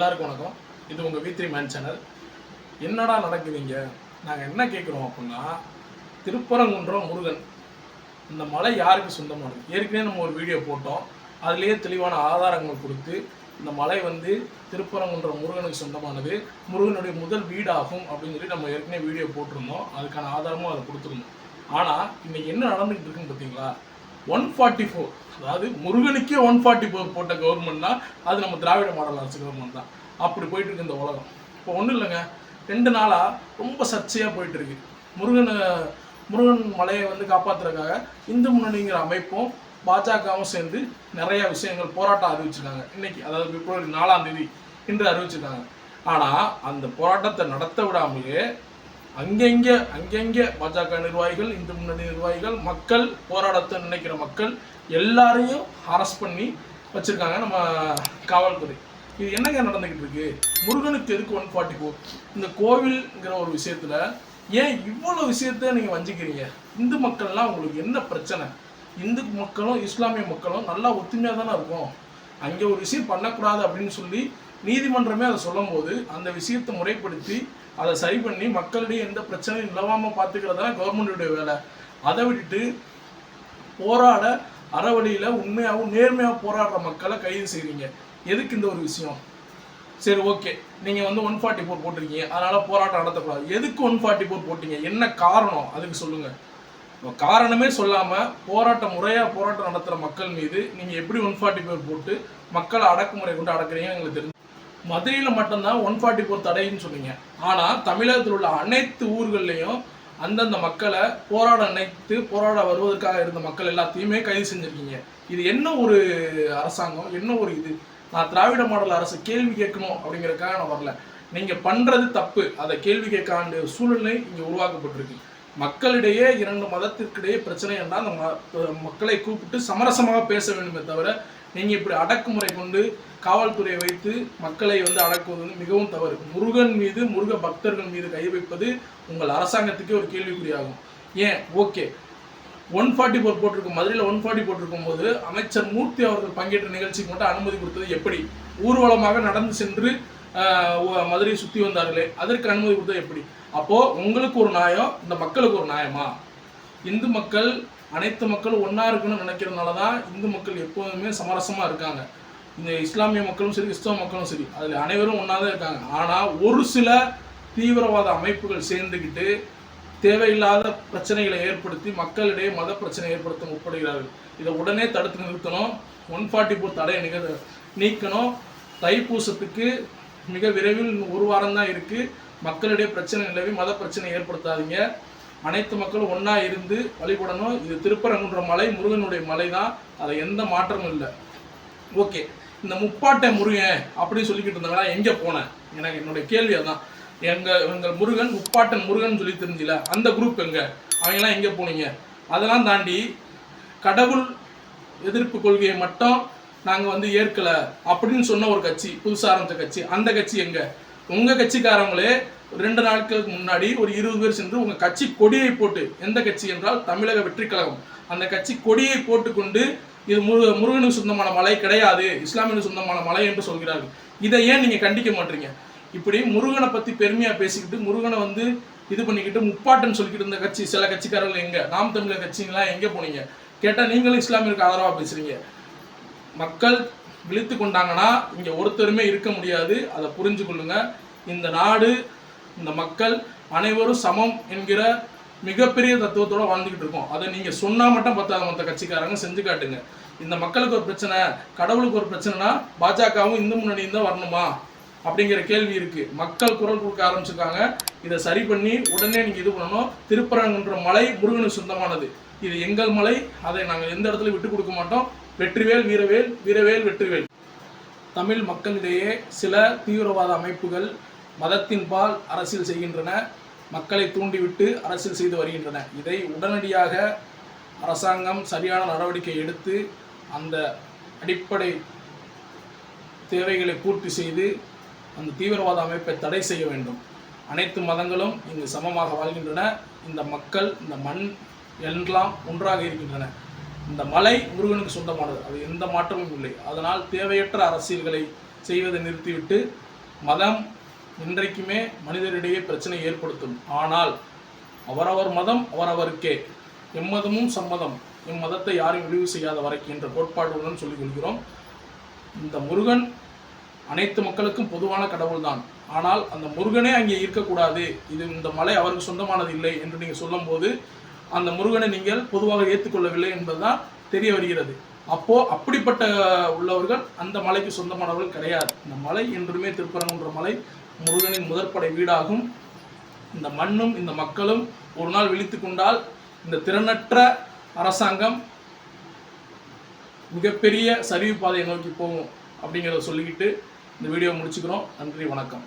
எல்லாருக்கும் வணக்கம். இது உங்கள் வீத்ரி த்ரீ மேன் சேனல் என்னடா நடக்குதுங்க? நாங்கள் என்ன கேட்குறோம் அப்படின்னா திருப்பரங்குன்றம் முருகன். இந்த மலை யாருக்கு சொந்தமானது ஏற்கனவே நம்ம ஒரு வீடியோ போட்டோம். அதுலேயே தெளிவான ஆதாரங்கள் கொடுத்து இந்த மலை வந்து திருப்பரங்குன்றம் முருகனுக்கு சொந்தமானது. முருகனுடைய முதல் வீடாகும் அப்படின்னு சொல்லி நம்ம ஏற்கனவே வீடியோ போட்டிருந்தோம். அதுக்கான ஆதாரமும் அதை கொடுத்துருந்தோம். ஆனால் இன்னைக்கு என்ன நடந்துகிட்டு இருக்குன்னு பார்த்தீங்களா? ஒன் ஃபார்ட்டி ஃபோர் அதாவது முருகனுக்கே ஒன் ஃபார்ட்டி ஃபோர் போட்ட கவர்மெண்ட்னா அது நம்ம திராவிட மாடல் அரசு கவர்மெண்ட் தான். அப்படி போயிட்டு இருக்கு இந்த உலகம். இப்போ ஒன்றும் இல்லைங்க. ரெண்டு நாளாக ரொம்ப சர்ச்சையாக போயிட்டு இருக்கு. முருகனை முருகன் மலையை வந்து காப்பாற்றுறதுக்காக இந்து முன்னணிங்கிற அமைப்பும் பாஜகவும் சேர்ந்து நிறைய விஷயங்கள் போராட்டம் அறிவிச்சிருக்காங்க. இன்னைக்கு அதாவது பிப்ரவரி நாலாம் தேதி இன்று அறிவிச்சிருக்காங்க. ஆனால் அந்த போராட்டத்தை நடத்த விடாமலே அங்கங்கே அங்கங்கே பாஜக நிர்வாகிகள் இந்து முன்னணி நிர்வாகிகள் மக்கள் போராடத்தை நினைக்கிற மக்கள் எல்லாரையும் அரஸ்ட் பண்ணி வச்சுருக்காங்க நம்ம காவல்துறை. இது என்னங்க நடந்துக்கிட்டு இருக்கு? முருகனுக்கு எதுக்கு ஒன் ஃபார்ட்டி ஃபோர் இந்த கோவில்ங்கிற ஒரு விஷயத்தில் ஏன் இவ்வளோ விஷயத்த நீங்கள் வஞ்சிக்கிறீங்க? இந்து மக்கள்லாம் உங்களுக்கு என்ன பிரச்சனை? இந்து மக்களும் இஸ்லாமிய மக்களும் நல்லா ஒத்துமையாக தானே இருக்கும். அங்கே ஒரு விஷயம் பண்ணக்கூடாது அப்படின்னு சொல்லி நீதிமன்றமே அதை சொல்லும்போது அந்த விஷயத்தை முறைப்படுத்தி அதை சரி பண்ணி மக்களிடையே எந்த பிரச்சனையும் இல்லாமல் பார்த்துக்கிறது தான் கவர்மெண்ட்டுடைய வேலை. அதை விட்டுட்டு போராட அறவழியில் உண்மையாகவும் நேர்மையாக போராடுற மக்களை கைது செய்கிறீங்க எதுக்கு இந்த ஒரு விஷயம்? சரி ஓகே நீங்கள் வந்து ஒன் ஃபார்ட்டி ஃபோர் போட்டிருக்கீங்க. அதனால் போராட்டம் நடத்தக்கூடாது. எதுக்கு ஒன் ஃபார்ட்டி ஃபோர் போட்டீங்க? என்ன காரணம்? அதுக்கு சொல்லுங்கள் இப்போ காரணமே சொல்லாமல் போராட்டம் முறையாக போராட்டம் நடத்துகிற மக்கள் மீது நீங்கள் எப்படி ஒன் ஃபார்ட்டி ஃபோர் போட்டு மக்களை அடக்குமுறை கொண்டு அடக்குறீங்கன்னு எங்களுக்கு தெரிஞ்சு மதுரையில் மட்டும்தான் ஒன் ஃபார்ட்டி ஃபோர் தடைன்னு சொன்னீங்க. ஆனால் தமிழகத்தில் உள்ள அனைத்து ஊர்கள்லையும் அந்தந்த மக்களை போராட நினைத்து போராட வருவதற்காக இருந்த மக்கள் எல்லாத்தையுமே கைது செஞ்சுருக்கீங்க. இது என்ன ஒரு அரசாங்கம்? என்ன ஒரு இது? நான் திராவிட மாடல் அரசு கேள்வி கேட்கணும் அப்படிங்கிறதுக்காக நான் வரல. நீங்கள் பண்ணுறது தப்பு. அதை கேள்வி கேட்காண்டு சூழ்நிலை இங்கே உருவாக்கப்பட்டிருக்கு. மக்களிடையே இரண்டு மதத்திற்கிடையே பிரச்சனை என்றால் அந்த ம- மக்களை கூப்பிட்டு சமரசமாக பேச வேண்டுமே தவிர நீங்கள் இப்படி அடக்குமுறை கொண்டு காவல்துறையை வைத்து மக்களை வந்து அடக்குவது வந்து மிகவும் தவறு. முருகன் மீது முருக பக்தர்கள் மீது கை வைப்பது உங்கள் அரசாங்கத்துக்கே ஒரு கேள்விக்குறியாகும். ஏன்? ஓகே. ஒன் ஃபார்ட்டி ஃபோர் போட்டிருக்கும் மதுரையில் ஒன் ஃபார்ட்டி போட்டிருக்கும் போது அமைச்சர் மூர்த்தி அவர்கள் பங்கேற்ற நிகழ்ச்சிக்கு மட்டும் அனுமதி கொடுத்தது எப்படி? ஊர்வலமாக நடந்து சென்று மதுரையை சுற்றி வந்தார்களே அதற்கு அனுமதி கொடுத்தா எப்படி? அப்போது உங்களுக்கு ஒரு நியாயம் இந்த மக்களுக்கு ஒரு நியாயமா? இந்து மக்கள் அனைத்து மக்களும் ஒன்றா இருக்கணும்னு நினைக்கிறதுனால தான் இந்து மக்கள் எப்போதுமே சமரசமாக இருக்காங்க. இந்த இஸ்லாமிய மக்களும் சரி கிறிஸ்தவ மக்களும் சரி அதில் அனைவரும் ஒன்றா தான் இருக்காங்க. ஆனால் ஒரு சில தீவிரவாத அமைப்புகள் சேர்ந்துக்கிட்டு தேவையில்லாத பிரச்சனைகளை ஏற்படுத்தி மக்களிடையே மத பிரச்சனை ஏற்படுத்த முற்படுகிறார்கள் இதை உடனே தடுத்து நிறுத்தணும். ஒன் ஃபார்ட்டி ஃபோர் தடையை நிக நீக்கணும். தைப்பூசத்துக்கு மிக விரைவில் ஒரு வாரம் தான் இருக்குது மக்களிடையே பிரச்சனை நிலவி மத பிரச்சனை ஏற்படுத்தாதீங்க. அனைத்து மக்களும் ஒன்றா இருந்து வழிபடணும். இது திருப்பரங்குன்ற மலை முருகனுடைய மலை தான். அதில் எந்த மாற்றமும் இல்லை. ஓகே. இந்த முப்பாட்டை முருகன் அப்படின்னு சொல்லிக்கிட்டு இருந்தாங்களா எங்கே போனேன்? எனக்கு என்னுடைய கேள்வி அதான். எங்கள் எங்கள் முருகன் முப்பாட்டன் முருகன் சொல்லி தெரிஞ்சில. அந்த குரூப் எங்கே? அவங்கெல்லாம் எங்கே போனீங்க? அதெல்லாம் தாண்டி கடவுள் எதிர்ப்பு கொள்கையை மட்டும் நாங்கள் வந்து ஏற்கலை அப்படின்னு சொன்ன ஒரு கட்சி புதுசாக ஆரம்பித்த கட்சி. அந்த கட்சி எங்க? உங்கள் கட்சிக்காரங்களே ரெண்டு நாட்களுக்கு முன்னாடி ஒரு இருபது பேர் சென்று உங்கள் கட்சி கொடியை போட்டு எந்த கட்சி என்றால் தமிழக வெற்றி கழகம். அந்த கட்சி கொடியை போட்டுக்கொண்டு இது முரு முருகனுக்கு சொந்தமான மலை கிடையாது இஸ்லாமியனுக்கு சொந்தமான மலை என்று சொல்கிறார்கள். இதை ஏன் நீங்கள் கண்டிக்க மாட்டீங்க? இப்படி முருகனை பற்றி பெருமையாக பேசிக்கிட்டு முருகனை வந்து இது பண்ணிக்கிட்டு முப்பாட்டன் சொல்லிக்கிட்டு இருந்த கட்சி சில கட்சிக்காரர்கள் எங்கே? நாம் தமிழர் கட்சிங்களாம் எங்கே போனீங்க? கேட்டால் நீங்களும் இஸ்லாமியருக்கு ஆதரவாக பேசுறீங்க. மக்கள் விழித்து கொண்டாங்கன்னா இங்கே ஒருத்தருமே இருக்க முடியாது. அதை புரிஞ்சு கொள்ளுங்க. இந்த நாடு இந்த மக்கள் அனைவரும் சமம் என்கிற மிகப்பெரிய தத்துவத்தோட வாழ்ந்துக்கிட்டு இருக்கோம். அதை நீங்கள் சொன்னால் மட்டும் பத்தாத மற்ற கட்சிக்காரங்க செஞ்சு காட்டுங்க. இந்த மக்களுக்கு ஒரு பிரச்சனை கடவுளுக்கு ஒரு பிரச்சனைனா பாஜகவும் இந்து முன்னணியும் தான் வரணுமா? அப்படிங்கிற கேள்வி இருக்கு. மக்கள் குரல் கொடுக்க ஆரம்பிச்சிருக்காங்க. இதை சரி பண்ணி உடனே நீங்கள் இது பண்ணணும். திருப்பரங்குன்ற மலை முருகனுக்கு சொந்தமானது. இது எங்கள் மலை. அதை நாங்கள் எந்த இடத்துல விட்டு கொடுக்க மாட்டோம்? வெற்றிவேல் வீரவேல் வீரவேல் வெற்றிவேல். தமிழ் மக்களிடையே சில தீவிரவாத அமைப்புகள் மதத்தின்பால் அரசியல் செய்கின்றன மக்களை தூண்டிவிட்டு அரசியல் செய்து வருகின்றன. இதை உடனடியாக அரசாங்கம் சரியான நடவடிக்கை எடுத்து அந்த அடிப்படை தேவைகளை பூர்த்தி செய்து அந்த தீவிரவாத அமைப்பை தடை செய்ய வேண்டும். அனைத்து மதங்களும் இங்கு சமமாக வாழ்கின்றன. இந்த மக்கள் இந்த மண் எல்லாம் ஒன்றாக இருக்கின்றன. இந்த மலை முருகனுக்கு சொந்தமானது. அது எந்த மாற்றமும் இல்லை. அதனால் தேவையற்ற அரசியல்களை செய்வதை நிறுத்திவிட்டு மதம் இன்றைக்குமே மனிதரிடையே பிரச்சனை ஏற்படுத்தும். ஆனால் அவரவர் மதம் அவரவருக்கே. எம்மதமும் சம்மதம். எம் மதத்தை யாரும் இழிவு செய்யாத வரைக்கும் என்ற கோட்பாடுடன் சொல்லிக் கொள்கிறோம். இந்த முருகன் அனைத்து மக்களுக்கும் பொதுவான கடவுள்தான். ஆனால் அந்த முருகனே அங்கே இருக்கக்கூடாது. இது இந்த மலை அவருக்கு சொந்தமானது இல்லை என்று நீங்கள் சொல்லும்போது அந்த முருகனை நீங்கள் பொதுவாக ஏற்றுக்கொள்ளவில்லை என்பதுதான் தெரிய வருகிறது. அப்போ அப்படிப்பட்ட உள்ளவர்கள் அந்த மலைக்கு சொந்தமானவர்கள் கிடையாது. இந்த மலை என்றுமே திருப்பரங்குன்ற மலை முருகனின் முதற்படை வீடாகும். இந்த மண்ணும் இந்த மக்களும் ஒரு நாள் விழித்து கொண்டால் இந்த திறனற்ற அரசாங்கம் மிகப்பெரிய சரிவு பாதையை நோக்கி போகும் அப்படிங்கிறத சொல்லிக்கிட்டு இந்த வீடியோ முடிச்சுக்கிறோம். நன்றி வணக்கம்.